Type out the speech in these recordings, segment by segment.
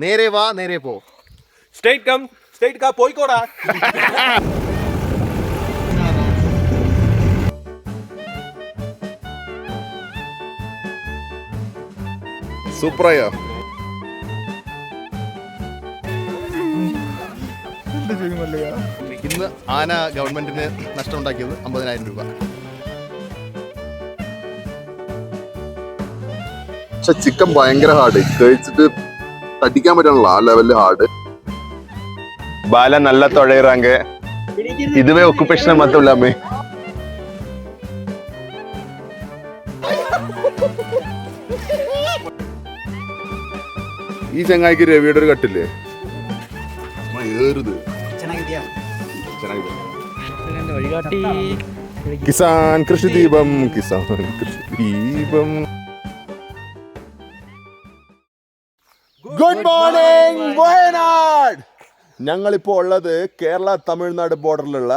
നേരെ വാ നേരെ പോ. സ്റ്റേറ്റ് കം സ്റ്റേറ്റ് കാ പോയിക്കോടാ. സൂപ്പറായോ? ഇന്ന് ആന ഗവൺമെന്റിന് നഷ്ടമുണ്ടാക്കിയത് അമ്പതിനായിരം രൂപ. പക്ഷെ ചിക്കൻ ഭയങ്കര ഹാർഡ് കഴിച്ചിട്ട് തടിക്കാൻ പറ്റാനുള്ള ആ ലെവലിൽ ഹാർഡ് ബാല നല്ല തുഴയിറാങ്ക ഇതുവേ ഒക്കുപേഷൻ മാത്രമല്ല അമ്മേ. ഈ ചങ്ങായിക്ക് രവിയുടെ ഒരു കട്ടില്ലേ കിസാൻ കൃഷി ദീപം കിസാൻ കൃഷി ദീപം. ഗുഡ് മോർണിംഗ് വയനാട് ഞങ്ങളിപ്പോൾ ഉള്ളത് കേരള തമിഴ്നാട് ബോർഡറിലുള്ള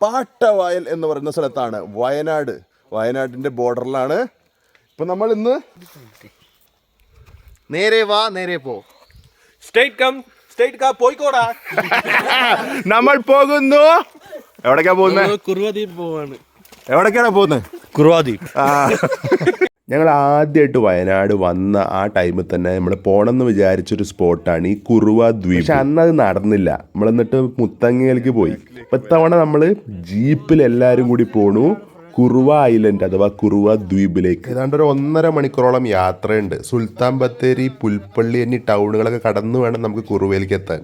പാട്ടവയൽ എന്ന് പറയുന്ന സ്ഥലത്താണ്. വയനാട്. വയനാടിന്റെ ബോർഡറിലാണ്. ഇപ്പൊ നമ്മൾ ഇന്ന് നേരെ വാ നേരെ പോ. സ്റ്റേറ്റ് കം സ്റ്റേറ്റ് കാ പോയിക്കോടാ. നമ്മൾ പോകുന്നു. എവിടേക്കാ പോകുന്നത് കുറുവദ്വീപ് പോവാണ്. എവിടേക്കാണ് പോകുന്നത് കുറുവാദ്വീപ്. ഞങ്ങൾ ആദ്യമായിട്ട് വയനാട് വന്ന ആ ടൈമിൽ തന്നെ നമ്മൾ പോകണമെന്ന് വിചാരിച്ചൊരു സ്പോട്ടാണ് ഈ കുറുവ ദ്വീപ്. പക്ഷെ അന്ന് അത് നടന്നില്ല. നമ്മൾ എന്നിട്ട് മുത്തങ്ങയിലേക്ക് പോയി. ഇപ്പൊ ഇത്തവണ നമ്മൾ ജീപ്പിൽ എല്ലാവരും കൂടി പോണു. കുറുവ ഐലൻഡ് അഥവാ കുറുവ ദ്വീപിലേക്ക്. ഏതാണ്ട് ഒരു ഒന്നര മണിക്കൂറോളം യാത്രയുണ്ട്. സുൽത്താൻ ബത്തേരി പുൽപ്പള്ളി എന്നീ ടൗണുകളൊക്കെ കടന്നു വേണം നമുക്ക് കുറുവയിലേക്ക് എത്താൻ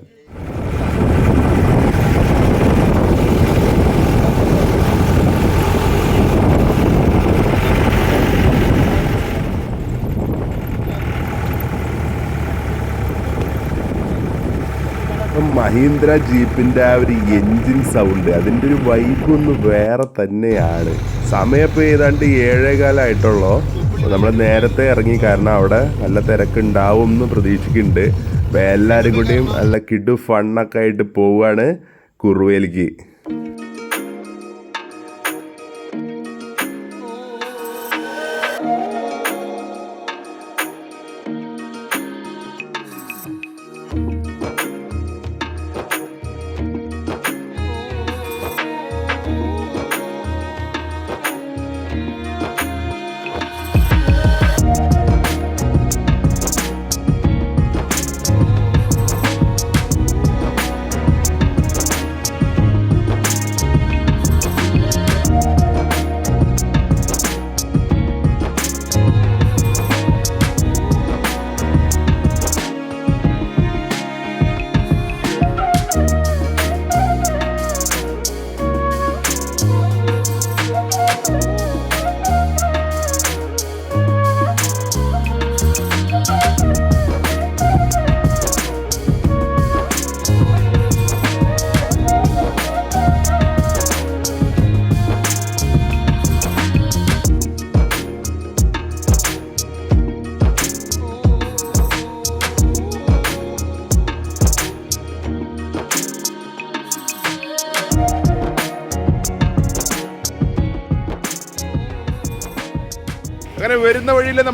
അപ്പം മഹീന്ദ്ര ജീപ്പിന്റെ ആ ഒരു എൻജിൻ സൗണ്ട് അതിന്റെ ഒരു വൈബ് ഒന്ന് വേറെ തന്നെയാണ്. സമയം ഇപ്പൊ ഏതാണ്ട് ഏഴേകാലായിട്ടുള്ളോ. നമ്മൾ നേരത്തെ ഇറങ്ങി കാരണം അവിടെ നല്ല തിരക്കുണ്ടാവും എന്ന് പ്രതീക്ഷിക്കുന്നുണ്ട്. അപ്പൊ എല്ലാവരും കൂടിയും നല്ല കിഡ് ഫണ്ണൊക്കെ ആയിട്ട് പോവാണ് കുറുവേലിക്ക്.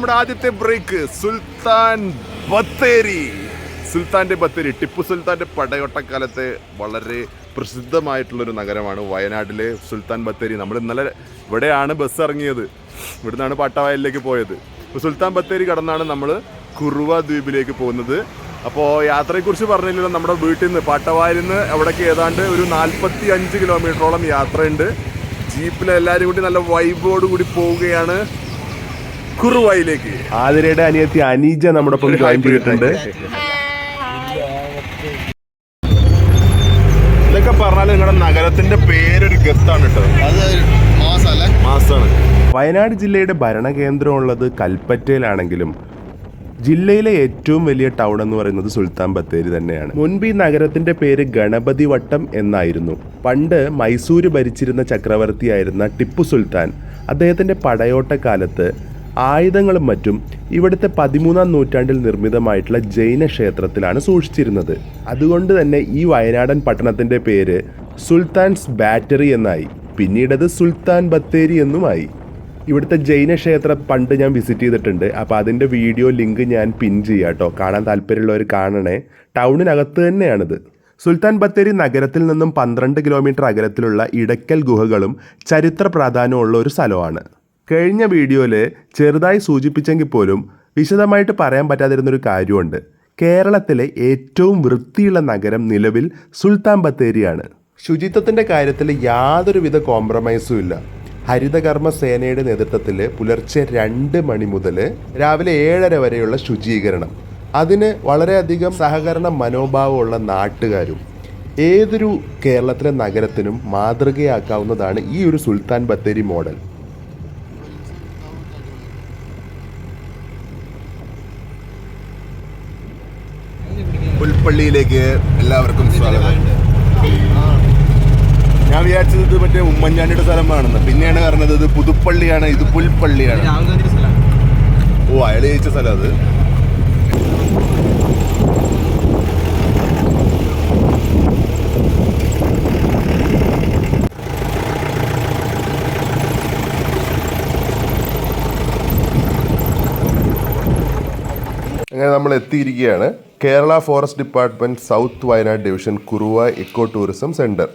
നമ്മുടെ ആദ്യത്തെ ബ്രേക്ക് സുൽത്താൻ ബത്തേരി. സുൽത്താന്റെ ബത്തേരി ടിപ്പു സുൽത്താന്റെ പടയോട്ടക്കാലത്തെ വളരെ പ്രസിദ്ധമായിട്ടുള്ളൊരു നഗരമാണ് വയനാട്ടിലെ സുൽത്താൻ ബത്തേരി. നമ്മൾ ഇന്നലെ ഇവിടെയാണ് ബസ് ഇറങ്ങിയത്. ഇവിടുന്നാണ് പാട്ടവയലിലേക്ക് പോയത്. സുൽത്താൻ ബത്തേരി കടന്നാണ് നമ്മൾ കുറുവ ദ്വീപിലേക്ക് പോകുന്നത്. അപ്പോൾ യാത്രയെക്കുറിച്ച് പറഞ്ഞില്ലല്ലോ നമ്മുടെ വീട്ടിൽ നിന്ന് പാട്ടവായിൽ നിന്ന് അവിടേക്ക് ഏതാണ്ട് ഒരു നാൽപ്പത്തി അഞ്ച് കിലോമീറ്ററോളം യാത്രയുണ്ട്. ജീപ്പിൽ എല്ലാവരും കൂടി നല്ല വൈബോട് കൂടി പോവുകയാണ്. കുറുവായിലേക്ക്. ആതിരയുടെ അനിയത്തി അനീജ നമ്മുടെ ഒപ്പം ജോയിൻ ചെയ്തിട്ടുണ്ട്. ഇതൊക്കെ പറഞ്ഞാൽ നിങ്ങളുടെ നഗരത്തിന്റെ പേരൊരു ഗത്താണ് കേട്ടോ മാസാണ്. വയനാട് ജില്ലയുടെ ഭരണകേന്ദ്രമുള്ളത് കൽപ്പറ്റയിലാണെങ്കിലും ജില്ലയിലെ ഏറ്റവും വലിയ ടൗൺ എന്ന് പറയുന്നത് സുൽത്താൻ ബത്തേരി തന്നെയാണ്. മുൻപ് ഈ നഗരത്തിന്റെ പേര് ഗണപതി വട്ടം എന്നായിരുന്നു. പണ്ട് മൈസൂര് ഭരിച്ചിരുന്ന ചക്രവർത്തിയായിരുന്ന ടിപ്പു സുൽത്താൻ അദ്ദേഹത്തിന്റെ പടയോട്ടക്കാലത്ത് ആയുധങ്ങളും മറ്റും ഇവിടുത്തെ പതിമൂന്നാം നൂറ്റാണ്ടിൽ നിർമ്മിതമായിട്ടുള്ള ജൈന ക്ഷേത്രത്തിലാണ് സൂക്ഷിച്ചിരുന്നത്. അതുകൊണ്ട് തന്നെ ഈ വയനാടൻ പട്ടണത്തിന്റെ പേര് സുൽത്താൻസ് ബാറ്ററി എന്നായി. പിന്നീടത് സുൽത്താൻ ബത്തേരി എന്നുമായി. ഇവിടുത്തെ ജൈന ക്ഷേത്രം പണ്ട് ഞാൻ വിസിറ്റ് ചെയ്തിട്ടുണ്ട്. അപ്പോൾ അതിന്റെ വീഡിയോ ലിങ്ക് ഞാൻ പിൻ ചെയ്യാം കേട്ടോ. കാണാൻ താല്പര്യമുള്ളവർ കാണണേ. ടൗണിനകത്ത് തന്നെയാണിത്. സുൽത്താൻ ബത്തേരി നഗരത്തിൽ നിന്നും പന്ത്രണ്ട് കിലോമീറ്റർ അകലത്തിലുള്ള ഇടയ്ക്കൽ ഗുഹകളും ചരിത്ര പ്രാധാന്യമുള്ള ഒരു സ്ഥലമാണ്. കഴിഞ്ഞ വീഡിയോയിൽ ചെറുതായി സൂചിപ്പിച്ചെങ്കിൽ പോലും വിശദമായിട്ട് പറയാൻ പറ്റാതിരുന്നൊരു കാര്യമുണ്ട്. കേരളത്തിലെ ഏറ്റവും വൃത്തിയുള്ള നഗരം നിലവിൽ സുൽത്താൻ ബത്തേരിയാണ്. ശുചിത്വത്തിന്റെ കാര്യത്തിൽ യാതൊരുവിധ കോംപ്രമൈസും ഇല്ല. ഹരിതകർമ്മ സേനയുടെ നേതൃത്വത്തിൽ പുലർച്ചെ രണ്ട് മണി മുതൽ രാവിലെ ഏഴര വരെയുള്ള ശുചീകരണം. അതിന് വളരെയധികം സഹകരണ മനോഭാവമുള്ള നാട്ടുകാരും ഏതൊരു കേരളത്തിലെ നഗരത്തിനും മാതൃകയാക്കാവുന്നതാണ് ഈ ഒരു സുൽത്താൻ ബത്തേരി മോഡൽ. പുൽപ്പള്ളിയിലേക്ക് എല്ലാവർക്കും സ്വാഗതം. ഞാൻ വിചാരിച്ചത് ഇത് മറ്റേ ഉമ്മൻചാണ്ടിയുടെ സ്ഥലമാണെന്ന്. പിന്നെയാണ് പറഞ്ഞത് ഇത് പുതുപ്പള്ളിയാണ് ഇത് പുൽപ്പള്ളിയാണ്. ഓ അയാൾ ജയിച്ച സ്ഥലം അത്. അങ്ങനെ നമ്മൾ എത്തിയിരിക്കുകയാണ്. Kerala forest department south Wayanad division Kuruva eco tourism centre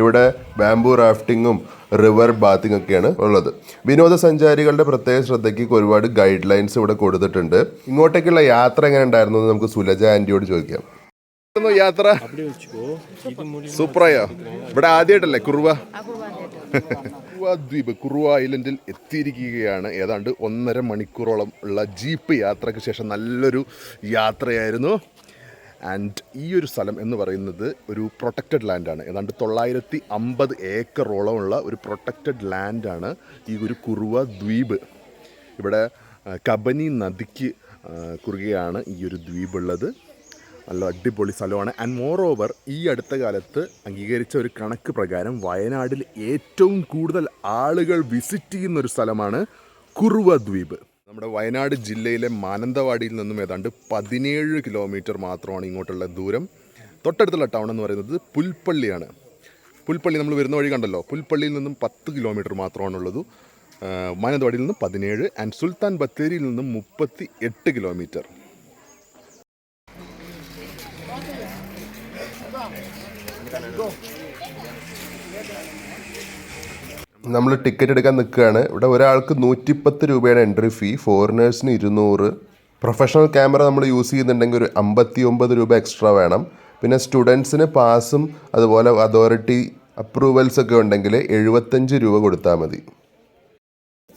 ഇവിടെ ബാംബു റാഫ്റ്റിങ്ങും റിവർ ബാത്തിങ് ഒക്കെയാണ് ഉള്ളത്. വിനോദസഞ്ചാരികളുടെ പ്രത്യേക ശ്രദ്ധയ്ക്ക് ഒരുപാട് ഗൈഡ് ലൈൻസ് ഇവിടെ കൊടുത്തിട്ടുണ്ട്. ഇങ്ങോട്ടേക്കുള്ള യാത്ര എങ്ങനെ ഉണ്ടായിരുന്നു എന്ന് നമുക്ക് സുലജ ആന്റിയോട് ചോദിക്കാം. യാത്ര? സൂപ്പറായോ? ഇവിടെ ആദ്യമായിട്ടല്ലേ കുറുവ? ദ്വീപ് കുറുവ ഐലൻഡിൽ എത്തിയിരിക്കുകയാണ്. ഏതാണ്ട് ഒന്നര മണിക്കൂറോളം ഉള്ള ജീപ്പ് യാത്രയ്ക്ക് ശേഷം നല്ലൊരു യാത്രയായിരുന്നു. ആൻഡ് ഈ ഒരു സ്ഥലം എന്ന് പറയുന്നത് ഒരു പ്രൊട്ടക്റ്റഡ് ലാൻഡാണ് ഏതാണ്ട് തൊള്ളായിരത്തി അമ്പത് ഏക്കറോളമുള്ള ഒരു പ്രൊട്ടക്റ്റഡ് ലാൻഡാണ് ഈ ഒരു കുറുവ ദ്വീപ്. ഇവിടെ കബനി നദിക്ക് കുറുകെയാണ് ഈ ഒരു ദ്വീപുള്ളത്. നല്ല അടിപൊളി സ്ഥലമാണ്. ആൻഡ് മോർ ഓവർ ഈ അടുത്ത കാലത്ത് അംഗീകരിച്ച ഒരു കണക്ക് പ്രകാരം വയനാടിൽ ഏറ്റവും കൂടുതൽ ആളുകൾ വിസിറ്റ് ചെയ്യുന്ന ഒരു സ്ഥലമാണ് കുറുവ ദ്വീപ് നമ്മുടെ വയനാട് ജില്ലയിലെ മാനന്തവാടിയിൽ നിന്നും ഏതാണ്ട് പതിനേഴ് കിലോമീറ്റർ മാത്രമാണ് ഇങ്ങോട്ടുള്ള ദൂരം. തൊട്ടടുത്തുള്ള ടൗൺ എന്ന് പറയുന്നത് പുൽപ്പള്ളിയാണ്. പുൽപ്പള്ളി നമ്മൾ വരുന്ന വഴി കണ്ടല്ലോ. പുൽപ്പള്ളിയിൽ നിന്നും പത്ത് കിലോമീറ്റർ മാത്രമാണുള്ളത്. മാനന്തവാടിയിൽ നിന്നും പതിനേഴ് ആൻഡ് സുൽത്താൻ ബത്തേരിയിൽ നിന്നും മുപ്പത്തി എട്ട് കിലോമീറ്റർ നമ്മൾ ടിക്കറ്റ് എടുക്കാൻ നിൽക്കുകയാണ്. ഇവിടെ ഒരാൾക്ക് നൂറ്റിപ്പത്ത് രൂപയാണ് എൻട്രി ഫീ ഫോറിനേഴ്സിന് ഇരുന്നൂറ്. പ്രൊഫഷണൽ ക്യാമറ നമ്മൾ യൂസ് ചെയ്യുന്നുണ്ടെങ്കിൽ ഒരു അമ്പത്തി ഒമ്പത് രൂപ എക്സ്ട്രാ വേണം. പിന്നെ സ്റ്റുഡൻസിന് പാസും അതുപോലെ അതോറിറ്റി അപ്രൂവൽസ് ഒക്കെ ഉണ്ടെങ്കിൽ എഴുപത്തഞ്ച് രൂപ കൊടുത്താൽ മതി.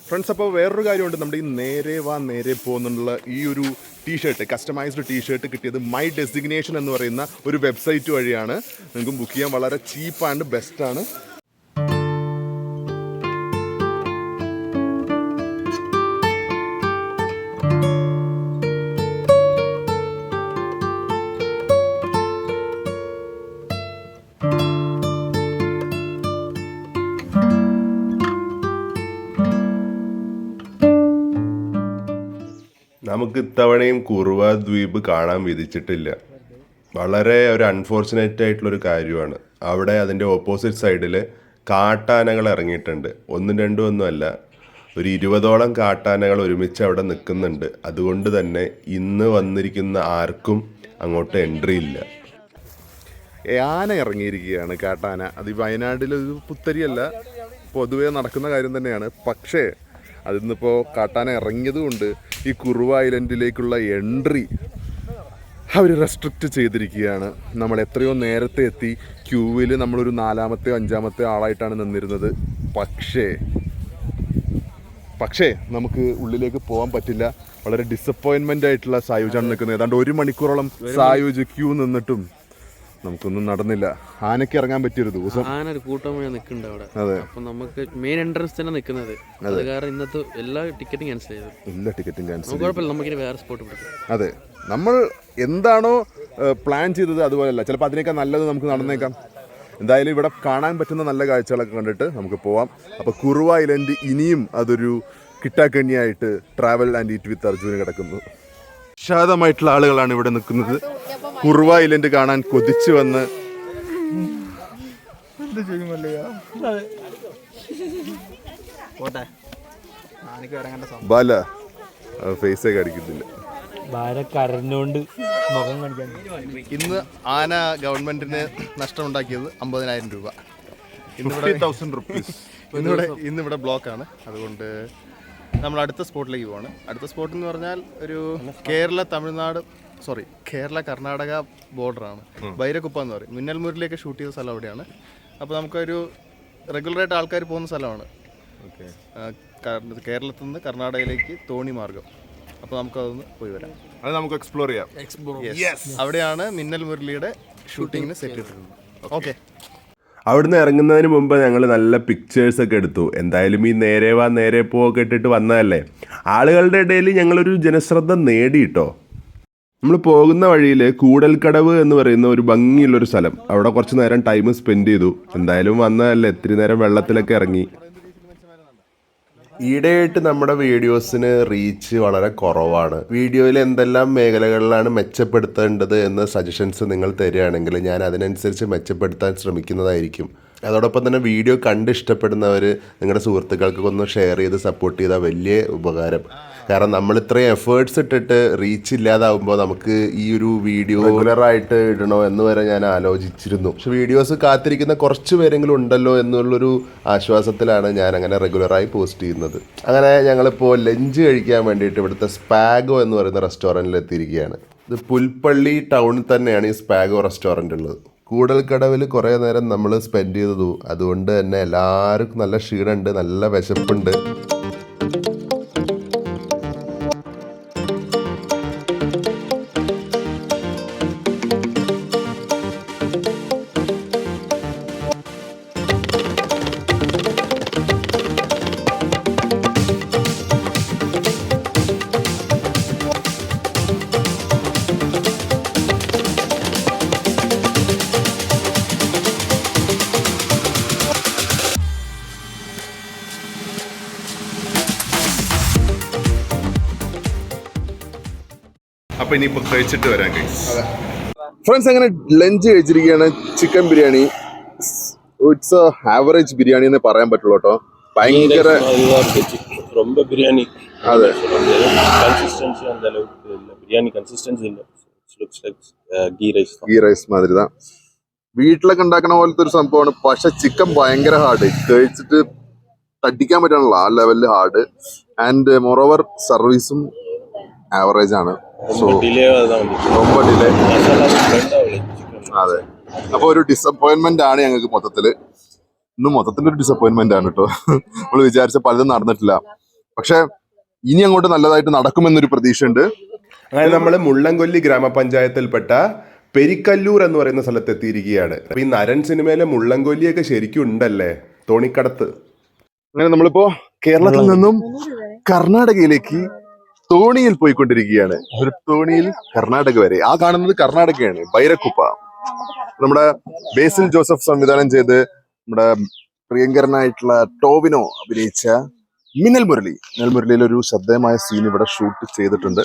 ഫ്രണ്ട്സ് അപ്പോൾ വേറൊരു കാര്യമുണ്ട്. നമ്മുടെ ഈ നേരെ വാ നേരെ പോകുന്നുള്ള ഈ ഒരു T shirt customised T shirt കിട്ടിയത് മൈ ഡെസിഗ്നേഷൻ എന്ന് പറയുന്ന ഒരു വെബ്സൈറ്റ് വഴിയാണ്. നിങ്ങൾക്ക് ബുക്ക് ചെയ്യാൻ വളരെ ചീപ്പാണ് ബെസ്റ്റാണ് നമുക്ക് ഇത്തവണയും കുറുവ ദ്വീപ് കാണാൻ വിധിച്ചിട്ടില്ല. വളരെ ഒരു അൺഫോർച്ചുനേറ്റ് ആയിട്ടുള്ളൊരു കാര്യമാണ്. അവിടെ അതിന്റെ ഓപ്പോസിറ്റ് സൈഡിൽ കാട്ടാനകൾ ഇറങ്ങിയിട്ടുണ്ട്. ഒന്നും രണ്ടും ഒന്നുമല്ല ഒരു ഇരുപതോളം കാട്ടാനകൾ ഒരുമിച്ച് അവിടെ നിൽക്കുന്നുണ്ട്. അതുകൊണ്ട് തന്നെ ഇന്ന് വന്നിരിക്കുന്ന ആർക്കും അങ്ങോട്ട് എൻട്രി ഇല്ല. ആന ഇറങ്ങിയിരിക്കുകയാണ് കാട്ടാന. അത് വയനാട്ടിലൊരു പുത്തരിയല്ല പൊതുവേ നടക്കുന്ന കാര്യം തന്നെയാണ്. പക്ഷേ അതിന്നിപ്പോൾ കാട്ടാന ഇറങ്ങിയതുകൊണ്ട് ഈ കുറുവ ഐലൻഡിലേക്കുള്ള എൻട്രി അവർ റെസ്ട്രിക്റ്റ് ചെയ്തിരിക്കുകയാണ്. നമ്മൾ എത്രയോ നേരത്തെ എത്തി. ക്യൂവിൽ നമ്മളൊരു നാലാമത്തെ അഞ്ചാമത്തെ ആളായിട്ടാണ് നിന്നിരുന്നത്. പക്ഷേ പക്ഷേ നമുക്ക് ഉള്ളിലേക്ക് പോകാൻ പറ്റില്ല. വളരെ ഡിസപ്പോയിൻമെന്റ് ആയിട്ടുള്ള സായുജാണ് നിൽക്കുന്നത്. ഏതാണ്ട് ഒരു മണിക്കൂറോളം സായുജ് ക്യൂ നിന്നിട്ടും നമുക്കൊന്നും നടന്നില്ല. ആനയ്ക്ക് ഇറങ്ങാൻ പറ്റിയൊരു ദിവസം. ആന ഒരു കൂട്ടമായി നിൽക്കുന്നുണ്ട് അവിടെ. അതെ. അപ്പൊ നമുക്ക് മെയിൻ എൻട്രൻസ് തന്നെ നിൽക്കുന്നത് അത് കാരണം ഇന്നത്തെ എല്ലാ ടിക്കറ്റും ക്യാൻസൽ ചെയ്തു. എല്ലാ ടിക്കറ്റും ക്യാൻസൽ ചെയ്തു. കുഴപ്പമില്ല നമുക്കിനി വേറെ സ്പോട്ട് അതെ. നമ്മൾ എന്താണോ പ്ലാൻ ചെയ്തത് അതുപോലെയല്ല. ചിലപ്പോൾ അതിനേക്കാൾ നല്ലത് നമുക്ക് നടന്നേക്കാം. എന്തായാലും ഇവിടെ കാണാൻ പറ്റുന്ന നല്ല കാഴ്ചകളൊക്കെ കണ്ടിട്ട് നമുക്ക് പോവാം. അപ്പോൾ കുറുവ ഐലൻഡ് ഇനിയും അതൊരു കിട്ടാക്കണ്ണിയായിട്ട് travel and eat with Arjuna കിടക്കുന്നു. വിഷാദമായിട്ടുള്ള ആളുകളാണ് ഇവിടെ നിൽക്കുന്നത്. കുറുവ ഐലൻഡ് കാണാൻ കൊതിച്ചു വന്ന്. ബാല ഫേസ് ഒക്കെ അടിക്കുന്നില്ല. കരഞ്ഞോണ്ട് മുഖം കാണിക്കാൻ. ഇന്ന് ആന ഗവൺമെന്റിന് നഷ്ടമുണ്ടാക്കിയത് അമ്പതിനായിരം രൂപ. ഇന്നിവിടെ ഇന്നിവിടെ ഇന്നിവിടെ ബ്ലോക്കാണ് അതുകൊണ്ട് നമ്മൾ അടുത്ത സ്പോട്ടിലേക്ക് പോവാണ്. അടുത്ത സ്പോട്ട് എന്ന് പറഞ്ഞാൽ ഒരു കേരള തമിഴ്നാട് സോറി കേരള കർണാടക ബോർഡറാണ് ബൈരക്കുപ്പ എന്ന് പറയും. മിന്നൽ മുരളിയൊക്കെ ഷൂട്ട് ചെയ്ത സ്ഥലം അവിടെയാണ് അപ്പോൾ നമുക്കൊരു റെഗുലറായിട്ട് ആൾക്കാർ പോകുന്ന സ്ഥലമാണ്. കേരളത്തിൽ നിന്ന് കർണാടകയിലേക്ക് തോണി മാർഗം. അപ്പോൾ നമുക്കതൊന്ന് പോയി വരാം. അത് നമുക്ക് എക്സ്പ്ലോർ ചെയ്യാം. അവിടെയാണ് മിന്നൽ മുരളിയുടെ ഷൂട്ടിങ്ങിന് സെറ്റ് ചെയ്തിട്ടുള്ളത് ഓക്കെ അവിടുന്ന് ഇറങ്ങുന്നതിന് മുമ്പ് ഞങ്ങൾ നല്ല പിക്ചേഴ്സൊക്കെ എടുത്തു. എന്തായാലും ഈ നേരെ വാ നേരെ പോവൊക്കെ ഇട്ടിട്ട് വന്നതല്ലേ? ആളുകളുടെ ഇടയിൽ ഞങ്ങളൊരു ജനശ്രദ്ധ നേടിയിട്ടോ നമ്മൾ പോകുന്ന വഴിയിൽ കൂടൽക്കടവ് എന്ന് പറയുന്ന ഒരു ഭംഗിയുള്ളൊരു സ്ഥലം. അവിടെ കുറച്ച് നേരം ടൈം സ്പെൻഡ് ചെയ്തു. എന്തായാലും വന്നതല്ലേ? ഇത്തിരി നേരം വെള്ളത്തിലൊക്കെ ഇറങ്ങി. ഈയിടെയായിട്ട് നമ്മുടെ വീഡിയോസിന് റീച്ച് വളരെ കുറവാണ്. വീഡിയോയിൽ എന്തെല്ലാം മേഖലകളിലാണ് മെച്ചപ്പെടുത്തേണ്ടത് എന്ന സജഷൻസ് നിങ്ങൾ തരികയാണെങ്കിൽ ഞാൻ അതിനനുസരിച്ച് മെച്ചപ്പെടുത്താൻ ശ്രമിക്കുന്നതായിരിക്കും. അതോടൊപ്പം തന്നെ വീഡിയോ കണ്ട് ഇഷ്ടപ്പെടുന്നവർ നിങ്ങളുടെ സുഹൃത്തുക്കൾക്ക് ഒന്ന് ഷെയർ ചെയ്ത് സപ്പോർട്ട് ചെയ്താൽ വലിയ ഉപകാരം. കാരണം നമ്മൾ ഇത്രയും എഫേർട്സ് ഇട്ടിട്ട് റീച്ച് ഇല്ലാതാവുമ്പോൾ നമുക്ക് ഈ ഒരു വീഡിയോ റെഗുലറായിട്ട് ഇടണോ എന്ന് വരെ ഞാൻ ആലോചിച്ചിരുന്നു. പക്ഷെ വീഡിയോസ് കാത്തിരിക്കുന്ന കുറച്ച് പേരെങ്കിലും ഉണ്ടല്ലോ എന്നുള്ളൊരു ആശ്വാസത്തിലാണ് ഞാൻ അങ്ങനെ റെഗുലറായി പോസ്റ്റ് ചെയ്യുന്നത്. അങ്ങനെ ഞങ്ങളിപ്പോൾ ലഞ്ച് കഴിക്കാൻ വേണ്ടിയിട്ട് ഇവിടുത്തെ സ്പാഗോ എന്ന് പറയുന്ന റെസ്റ്റോറന്റിൽ എത്തിയിരിക്കുകയാണ്. ഇത് പുൽപ്പള്ളി ടൗണിൽ തന്നെയാണ് ഈ സ്പാഗോ റെസ്റ്റോറന്റ് ഉള്ളത്. കൂടൽക്കടവിൽ കുറേ നേരം നമ്മൾ സ്പെൻഡ് ചെയ്തതു. അതുകൊണ്ട് തന്നെ എല്ലാവർക്കും നല്ല ക്ഷീണമുണ്ട് നല്ല വിശപ്പുണ്ട്. അപ്പൊ ഇനിയിപ്പോ കഴിച്ചിട്ട് വരാം ഫ്രണ്ട്സ് അങ്ങനെ lunch കഴിച്ചിരിക്കുകയാണ് chicken biryani it's average biryani എന്നേ പറയാൻ പറ്റുള്ളൂ കേട്ടോ ഭയങ്കര ரொம்ப பிரியாணி അതെ கன்சிஸ்டன்சி அந்த அளவுக்கு இல்லை பிரியாணி கன்சிஸ்டன்சி இல்லை லுக்ஸ் லைக் கீ ரைஸ் தான் ഗീ റൈസ് മാതിരി தான் വീട്ടിലൊക്കെ ഉണ്ടാക്കുന്ന പോലത്തെ ഒരു സംഭവമാണ് പക്ഷെ ചിക്കൻ ഭയങ്കര ഹാർഡ് കഴിച്ചിട്ട് തട്ടിക്കാൻ പറ്റാനുള്ള ആ ലെവലിൽ ഹാർഡ് ആൻഡ് മോറോവർ സർവീസും ആവറേജ് ആണ് സോ ரொம்ப டிலேவாக தான் வந்துச்சு ரொம்ப ഡിലേ மசாலா ஸ்ப்ரெட் ஆகலை சிக்கன் അതെ അപ്പൊ ഒരു ഡിസപ്പോയിന്റ്മെന്റ് ആണ് ഞങ്ങൾക്ക് മൊത്തത്തില് ഇന്ന് മൊത്തത്തിൽ ഒരു ഡിസപ്പോയിന്റ്മെന്റ് ആണ് കേട്ടോ നമ്മൾ വിചാരിച്ച പലതും നടന്നിട്ടില്ല പക്ഷെ ഇനി അങ്ങോട്ട് നല്ലതായിട്ട് നടക്കുമെന്നൊരു പ്രതീക്ഷയുണ്ട് അങ്ങനെ നമ്മൾ മുള്ളംകൊല്ലി ഗ്രാമപഞ്ചായത്തിൽപ്പെട്ട പെരിക്കല്ലൂർ എന്ന് പറയുന്ന സ്ഥലത്ത് എത്തിയിരിക്കുകയാണ് അപ്പൊ ഈ നരൻ സിനിമയിലെ മുള്ളംകൊല്ലിയൊക്കെ ശരിക്കും ഉണ്ടല്ലേ തോണിക്കടത്ത് അങ്ങനെ നമ്മളിപ്പോ കേരളത്തിൽ നിന്നും കർണാടകയിലേക്ക് തോണിയിൽ പോയിക്കൊണ്ടിരിക്കുകയാണ്. ഒരു തോണിയിൽ കർണാടക വരെ. ആ കാണുന്നത് കർണാടകയാണ്. ബൈരക്കുപ്പ. നമ്മുടെ ബേസിൽ ജോസഫ് സംവിധാനം ചെയ്ത് നമ്മുടെ പ്രിയങ്കരനായിട്ടുള്ള ടോവിനോ അഭിനയിച്ച മിന്നൽ മുരളി. മിന്നൽ മുരളിയിൽ ഒരു ശ്രദ്ധേയമായ സീൻ ഇവിടെ ഷൂട്ട് ചെയ്തിട്ടുണ്ട്.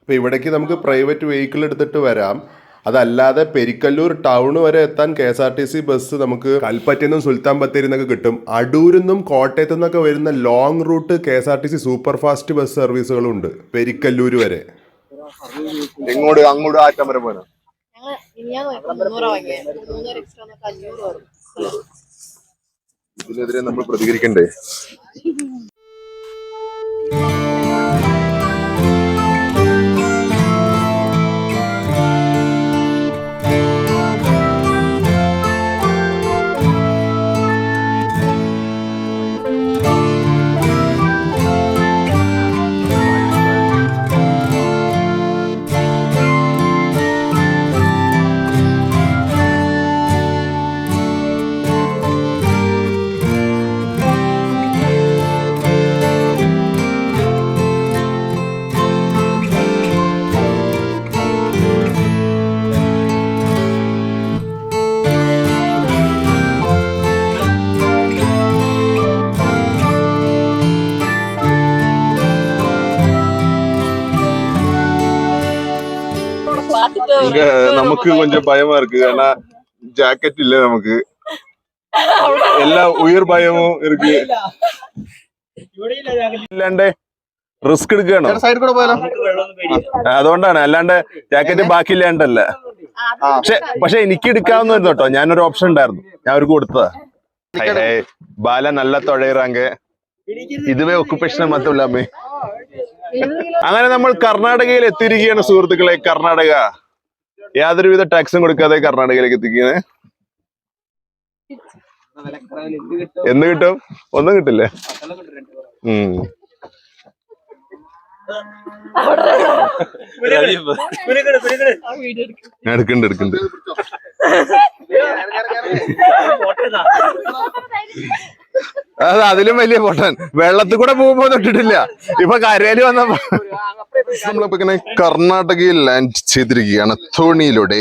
അപ്പൊ ഇവിടേക്ക് നമുക്ക് പ്രൈവറ്റ് വെഹിക്കിൾ എടുത്തിട്ട് വരാം. അതല്ലാതെ പെരിക്കല്ലൂർ ടൗൺ വരെ എത്താൻ K S R T C bus നമുക്ക് കൽപ്പറ്റയിൽ സുൽത്താൻ ബത്തേരി നിന്നൊക്കെ കിട്ടും. അടൂരിൽ നിന്നും കോട്ടയത്തു നിന്നൊക്കെ വരുന്ന long route K S R T C super fast bus സർവീസുകളും ഉണ്ട് പെരിക്കല്ലൂർ വരെ. അങ്ങോട്ട് ആറ്റം വരെ ഇതിനെതിരെ നമ്മൾ പ്രതികരിക്കണ്ടേ? இங்க நமக்கு கொஞ்சம் பயமா இருக்கு ஏன்னா ஜாக்கெட் இல்ல நமக்கு எல்லா உயிர் பயமும் இருக்கு അല്ലാണ്ട് റിസ്ക് എടുക്കുകയാണോ സൈഡിൽ കൂടെ പോയാലോ അതുകൊണ്ടാണ് അല്ലാണ്ട് ജാക്കറ്റ് ബാക്കിയില്ലാണ്ടല്ല പക്ഷെ പക്ഷെ എനിക്ക് എടുക്കാവുന്ന കേട്ടോ ഞാനൊരു ഓപ്ഷൻ ഉണ്ടായിരുന്നു ഞാൻ അവർക്ക് കൊടുത്തതാ ഹൈ, ഹൈ. ബാല നല്ല തൊഴയിറാങ്ക ഇതുവേ ഒക്കുപേഷൻ മത്തല്ലാമേ അങ്ങനെ നമ്മൾ കർണാടകയിൽ എത്തിയിരിക്കുകയാണ് സുഹൃത്തുക്കളെ കർണാടക യാതൊരുവിധ ടാക്സും കൊടുക്കാതെ കർണാടകയിലേക്ക് എത്തിക്കുന്നത് എന്ന് കിട്ടും? ഒന്നും കിട്ടില്ലേ. ഉം. അത് അതിലും വലിയ പൊട്ടൻ. വെള്ളത്തിൽ കൂടെ പോകുമ്പോ തൊട്ടിട്ടില്ല ഇപ്പൊ കരയിൽ വന്നപ്പോ നമ്മളിപ്പോ ഇങ്ങനെ കർണാടകയിൽ ലാൻഡ് ചെയ്തിരിക്കുകയാണ്. തോണിയിലൂടെ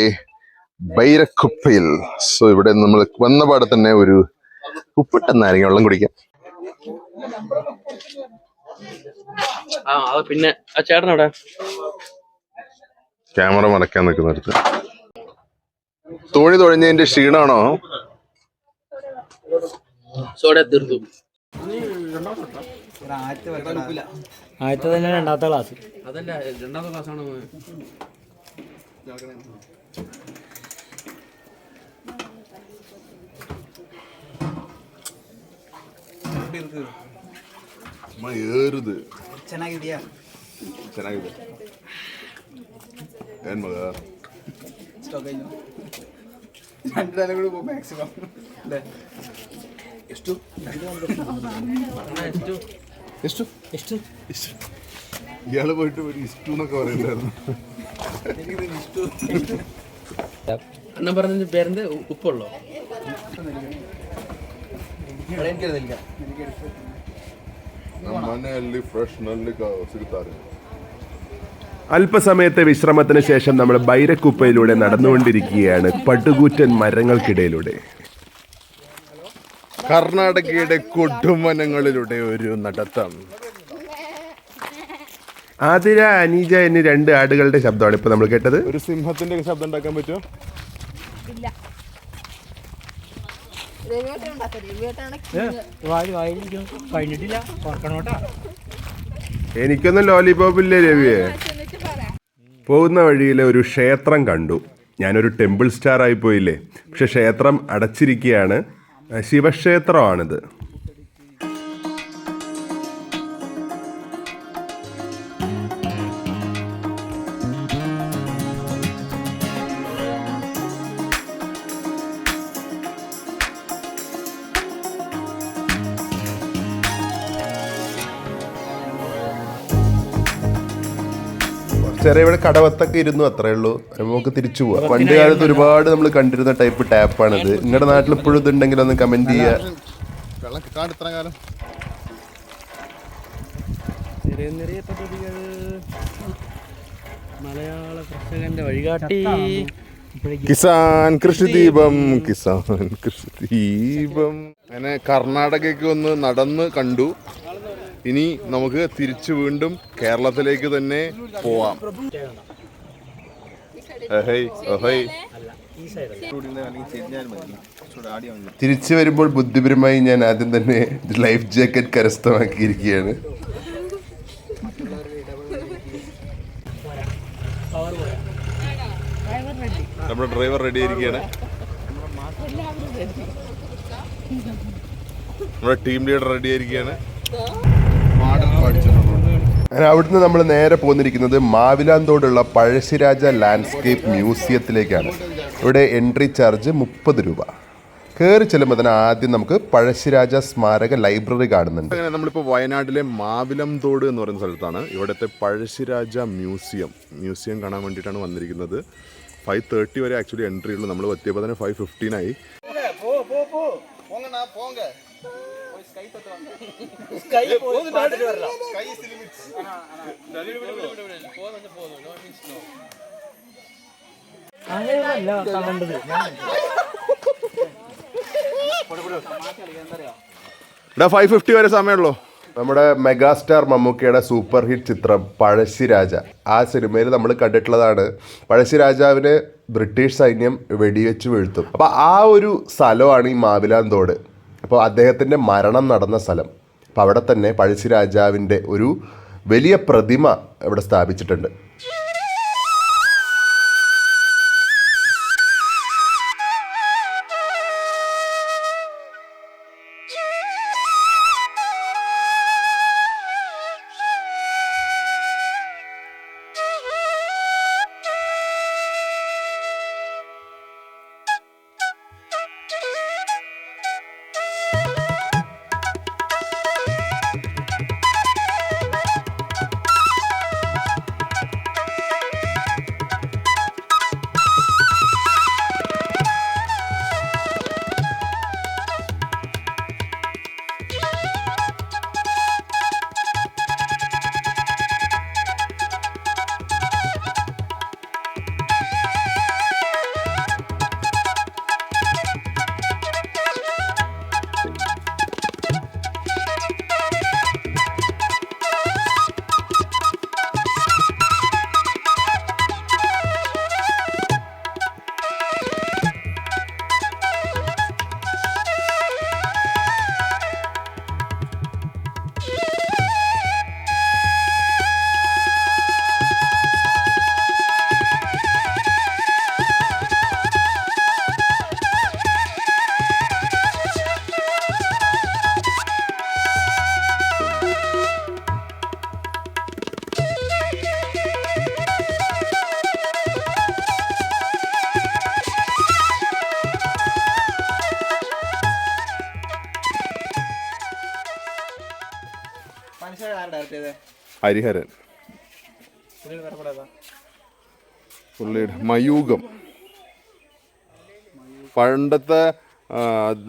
ബൈരക്കുപ്പയിൽ. സോ ഇവിടെ നമ്മൾ വന്ന പാടെ തന്നെ ഒരു ഉപ്പിട്ട നാരങ്ങ വെള്ളം കുടിക്കാം. ആ അത് പിന്നെ ആ ചേട്ടൻ അവിടെ ക്യാമറ മറക്കാൻ നിൽക്കുന്നിടത്ത് തോണി തൊഴിഞ്ഞതിന്റെ ക്ഷീണാണോ? സോഡ തീർത്തു ആദ്യത്തെ തന്നെ രണ്ടാമത്തെ ക്ലാസ് അതല്ല രണ്ടാമത്തെ ക്ലാസ്സാണ് ಏರುದು ಚೆನ್ನಾಗಿದೆಯಾ ಚೆನ್ನಾಗಿದೆ ಏನ್ ಮಗ ಎಷ್ಟು ಎಷ್ಟು ഇയാള് പോയിട്ട് ഒരു ഇഷ്ടു എന്നൊക്കെ പറയുന്നുണ്ടായിരുന്നു അണ്ണൻ പറഞ്ഞ പേരെന്ത് ഉ- ഉപ്പുള്ളോ ನಮ್ಮ ಮನೆಯಲ್ಲಿ ಫ್ರೆಶ್ ನಲ್ಲಿ ಸಿಗ್ತಾರೆ അല്പസമയത്തെ വിശ്രമത്തിന് ശേഷം നമ്മൾ ബൈരക്കുപ്പയിലൂടെ നടന്നുകൊണ്ടിരിക്കുകയാണ് പട്ടുകൂറ്റൻ മരങ്ങൾക്കിടയിലൂടെ കർണാടകയുടെ കൊടുമനങ്ങളിലൂടെ ഒരു നടത്തം ആതിര അനീജ എന്നീ രണ്ട് ആടുകളുടെ ശബ്ദമാണ് ഇപ്പൊ നമ്മൾ കേട്ടത് ഒരു സിംഹത്തിന്റെ ശബ്ദം ഉണ്ടാക്കാൻ പറ്റുമോ രവിയേട്ടൻ കഴിഞ്ഞിട്ടില്ല. എനിക്കൊന്നും ലോലിപോപ്പ് ഇല്ലേ രവിയെ? പോകുന്ന വഴിയിലെ ഒരു ക്ഷേത്രം കണ്ടു. ഞാനൊരു ടെമ്പിൾ സ്റ്റാർ ആയി പോയില്ലേ? പക്ഷെ ക്ഷേത്രം അടച്ചിരിക്കുകയാണ്. ശിവക്ഷേത്രമാണിത്. ചെറിയ ഇവിടെ കടവത്തൊക്കെ ഇരുന്നു അത്രേ ഉള്ളൂ. നമുക്ക് തിരിച്ചു പോവാം. പണ്ട് കാലത്ത് ഒരുപാട് നമ്മൾ കണ്ടിരുന്ന ടൈപ്പ് ടാപ്പാണിത് നിങ്ങളുടെ നാട്ടിൽ ഇപ്പോഴും ഇതുണ്ടെങ്കിൽ ഒന്ന് കമന്റ് ചെയ്യുക വെള്ളം കിട്ടാണ്ട് ഇത്ര കാലം. ചെറിയ ചെറിയ പദ്ധതികൾ മലയാള കർഷകന്റെ വഴികാട്ടി. കിസാൻ കൃഷിദീപം കിസാൻ കൃഷിദീപം അങ്ങനെ കർണാടകയ്ക്ക് ഒന്ന് നടന്ന് കണ്ടു. ഇനി നമുക്ക് തിരിച്ചു വീണ്ടും കേരളത്തിലേക്ക് തന്നെ പോവാം. തിരിച്ചു വരുമ്പോൾ ബുദ്ധിപരമായി ഞാൻ ആദ്യം തന്നെ ലൈഫ് ജാക്കറ്റ് കരസ്ഥമാക്കിയിരിക്കുകയാണ്. നമ്മുടെ ഡ്രൈവർ റെഡി ആയിരിക്കുകയാണ്. നമ്മുടെ ടീം ലീഡർ റെഡി ആയിരിക്കുകയാണ്. അങ്ങനെ അവിടുന്ന് നമ്മൾ നേരെ പോന്നിരിക്കുന്നത് മാവിലാന്തോടുള്ള പഴശ്ശിരാജ ലാൻഡ്സ്കേപ്പ് മ്യൂസിയത്തിലേക്കാണ്. ഇവിടെ എൻട്രി ചാർജ് മുപ്പത് രൂപ. കയറി ചെല്ലുമ്പോൾ തന്നെ ആദ്യം നമുക്ക് പഴശ്ശിരാജ സ്മാരക ലൈബ്രറി കാണുന്നുണ്ട്. അങ്ങനെ നമ്മളിപ്പോൾ വയനാട്ടിലെ മാവിലം തോട് എന്ന് പറയുന്ന സ്ഥലത്താണ്. ഇവിടുത്തെ പഴശ്ശിരാജ മ്യൂസിയം. മ്യൂസിയം കാണാൻ വേണ്ടിയിട്ടാണ് വന്നിരിക്കുന്നത്. ഫൈവ് തേർട്ടി വരെ ആക്ച്വലി എൻട്രി ഉള്ളൂ. നമ്മൾ എത്തിയപ്പോൾ തന്നെ ഫൈവ് ഫിഫ്റ്റീനായി ഇവിടെ ഫൈവ് ഫിഫ്റ്റി വരെ സമയമുള്ളൂ. നമ്മുടെ മെഗാസ്റ്റാർ മമ്മൂക്കയുടെ സൂപ്പർ ഹിറ്റ് ചിത്രം പഴശ്ശിരാജ ആ സിനിമയിൽ നമ്മൾ കണ്ടിട്ടുള്ളതാണ്. പഴശ്ശിരാജാവിന് ബ്രിട്ടീഷ് സൈന്യം വെടിവെച്ച് വീഴ്ത്തും. അപ്പോൾ ആ ഒരു സ്ഥലമാണ് ഈ മാവിലാന്തോട്. അപ്പോൾ അദ്ദേഹത്തിന്റെ മരണം നടന്ന സ്ഥലം. അപ്പോൾ അവിടെ തന്നെ പഴശ്ശിരാജാവിന്റെ ഒരു വലിയ പ്രതിമ ഇവിടെ സ്ഥാപിച്ചിട്ടുണ്ട്. ഹരിഹരൻ. പുള്ളിയുടെ മയൂകം പണ്ടത്തെ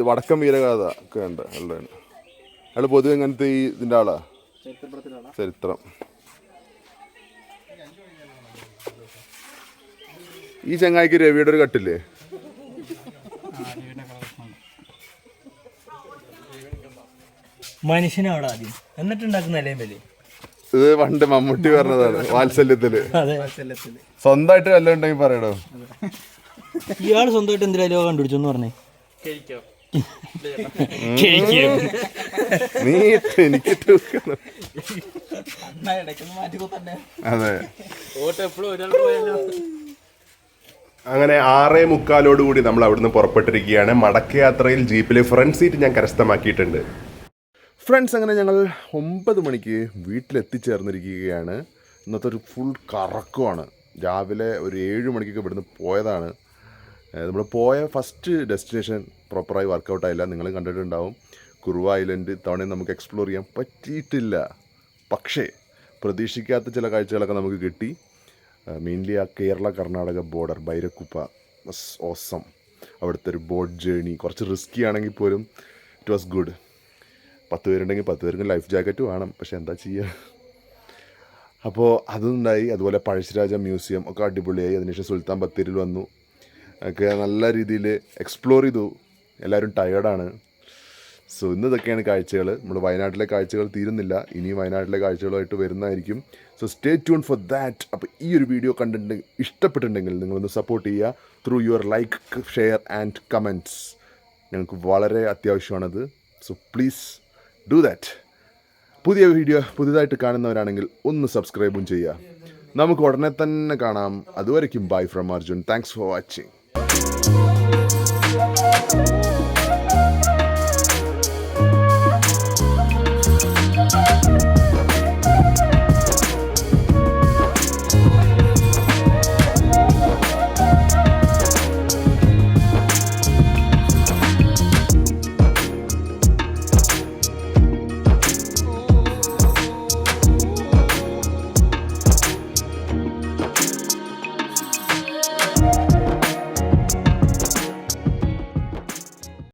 വടക്കൻ വീരകഥ ഒക്കെ ഉണ്ട് ഉള്ളതാണ് അയാൾ പൊതുവെ ഇങ്ങനത്തെ ഈ ഇതിന്റെ ആളാ. ചരിത്രം. ഈ ചങ്ങായിക്ക് രവിയുടെ ഒരു കട്ടില്ലേ? മനുഷ്യനാണ് ആദ്യം. എന്നിട്ടുണ്ടാക്കുന്ന നിലയും വലിയ. ഇത് പണ്ട് മമ്മൂട്ടി പറഞ്ഞതാണ് വാത്സല്യത്തിൽ. സ്വന്തമായിട്ട് വല്ല ഉണ്ടെങ്കിൽ പറയണോ ഇയാൾ സ്വന്തമായിട്ട് എന്തിനാലോ കണ്ടുപിടിച്ചു എന്ന് പറഞ്ഞേ? നീ എനിക്ക് തൂക്കുന്നു. അതെ. അങ്ങനെ ആറേ മുക്കാലോടുകൂടി നമ്മൾ അവിടുന്ന് പുറപ്പെട്ടിരിക്കുകയാണ്. മടക്കയാത്രയിൽ ജീപ്പിലെ ഫ്രണ്ട് സീറ്റ് ഞാൻ കരസ്ഥമാക്കിയിട്ടുണ്ട്. ഫ്രണ്ട്സ് അങ്ങനെ ഞങ്ങൾ ഒമ്പത് മണിക്ക് വീട്ടിലെത്തിച്ചേർന്നിരിക്കുകയാണ്. ഇന്നത്തെ ഒരു ഫുൾ കറക്കമാണ്. രാവിലെ ഒരു ഏഴ് മണിക്കൊക്കെ ഇവിടുന്ന് പോയതാണ്. നമ്മൾ പോയ ഫസ്റ്റ് ഡെസ്റ്റിനേഷൻ പ്രോപ്പറായി വർക്കൗട്ടായില്ല നിങ്ങൾ കണ്ടിട്ടുണ്ടാവും. കുറുവ ഐലൻഡ് ഇത്തവണയും നമുക്ക് എക്സ്പ്ലോർ ചെയ്യാൻ പറ്റിയിട്ടില്ല. പക്ഷേ പ്രതീക്ഷിക്കാത്ത ചില കാഴ്ചകളൊക്കെ നമുക്ക് കിട്ടി. മെയിൻലി ആ കേരള കർണാടക ബോർഡർ ബൈരക്കുപ്പ. ഓസം അവിടുത്തെ ഒരു ബോട്ട് ജേണി കുറച്ച് റിസ്ക്കി ആണെങ്കിൽ പോലും ഇറ്റ് വാസ് ഗുഡ് പത്ത് പേരുണ്ടെങ്കിൽ പത്ത് പേർക്ക് ലൈഫ് ജാക്കറ്റ് വേണം. പക്ഷെ എന്താ ചെയ്യുക അപ്പോൾ അതുണ്ടായി. അതുപോലെ പഴശ്ശിരാജ മ്യൂസിയം ഒക്കെ അടിപൊളിയായി. അതിനുശേഷം സുൽത്താൻ ബത്തേരിയിൽ വന്നു. ഒക്കെ നല്ല രീതിയിൽ എക്സ്പ്ലോർ ചെയ്തു. എല്ലാവരും ടയേർഡാണ് സോ ഇന്ന് ഇതൊക്കെയാണ് കാഴ്ചകൾ നമ്മൾ വയനാട്ടിലെ കാഴ്ചകൾ തീരുന്നില്ല. ഇനിയും വയനാട്ടിലെ കാഴ്ചകളുമായിട്ട് വരുന്നതായിരിക്കും. So stay tune for that അപ്പോൾ ഈ ഒരു വീഡിയോ കണ്ടിട്ടുണ്ടെങ്കിൽ ഇഷ്ടപ്പെട്ടിട്ടുണ്ടെങ്കിൽ നിങ്ങളൊന്ന് സപ്പോർട്ട് ചെയ്യുക. Through your like share and comments ഞങ്ങൾക്ക് വളരെ അത്യാവശ്യമാണത്. So please do that. പുതിയ വീഡിയോ പുതിയതായിട്ട് കാണുന്നവരാണെങ്കിൽ ഒന്ന് സബ്സ്ക്രൈബും ചെയ്യുക. നമുക്ക് ഉടനെ തന്നെ കാണാം. അതുവരയ്ക്കും bye from Arjun. Thanks for watching